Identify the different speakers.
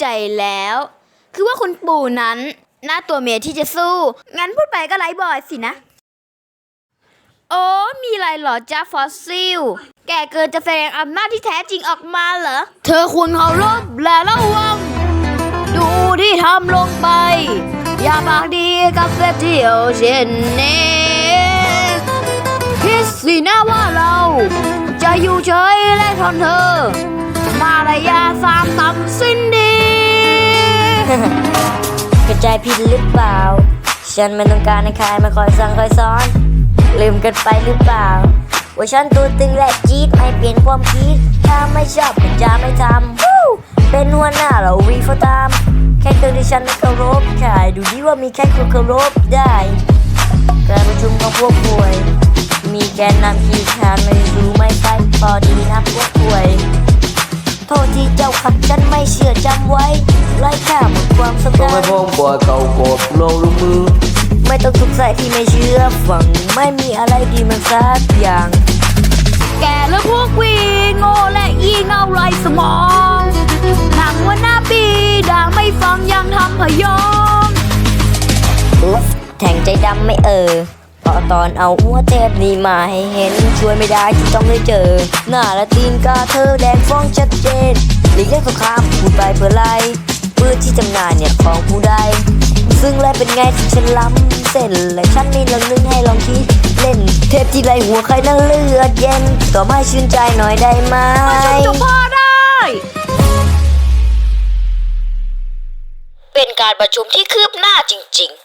Speaker 1: ใจแล้ว คือว่าคุณปู่นั้นหน้าตัวเมียที่จะสู้ งั้นพูดไปก็ไร้บอยสินะ โอ้มีอะไรเหรอจ้าฟอสซิล แกเกินจะแสดงอำนาจที่แท้จริงออกมาเหรอ เธอควรเคารพและระวัง ดูที่ทำลงไป อย่าปากดีกับเสียเที่ยวเช่นนี้คิดสินะว่าเรา จะอยู่เฉยและทนเธอ มารยาสามตำสิ้นดี
Speaker 2: กระจายผิดหรือเปล่า ฉันไม่ต้องการให้ใครมาคอยสั่งคอยสอน ลืมกันไปหรือเปล่า ว่าฉันตัวตึงและจี๊ดไม่เปลี่ยนความคิด ถ้าไม่ชอบก็จะไม่ทำ เป็นหัวหน้าเราวีฟตาม แค่ตัวที่ฉันไม่เคารพใช่ดูดีว่ามีแค่คนเคารพได้การประชุมของพวกป่วย มีแกนนำขี้ขานไม่รู้ไม่ไปพอดีนะพวกป่วย โทษที่เจ้าขัดฉันไม่เชื่อจำไว้ไร้
Speaker 3: ไม่
Speaker 2: ต้องทุกข์ใจที่ไม่เชื่อฟังไม่มีอะไรดีมันสักอย่าง
Speaker 1: แกและพวกวีโง่และอีเงาไรสมองหนังว่าหน้าปีด่าไม่ฟังยังทำพยอง
Speaker 2: อุ๊บแทงใจดำไม่เออพราะตอนเอาหัวเทปนี้มาให้เห็น ช่วยไม่ได้ที่ต้องได้เจอ หน้าละตีนกาเธอแดงฟ้องชัดเจนหลีกเลี่ยงสงครามพูดไปเพื่อไล่ปืนที่จำหน่ายเนี่ยของผู้ใดซึ่งและเป็นไงที่ฉันล้ำ เส้นและฉันมีเรื่องนึงให้ลองคิดเล่น เทปที่ไรหัวใครนั่งเลือดเย็นก็ไม่ชื่นใจหน่อยได้ไหม
Speaker 1: จะพอได้
Speaker 2: เป็นการประชุมที่คืบหน้าจริง ๆ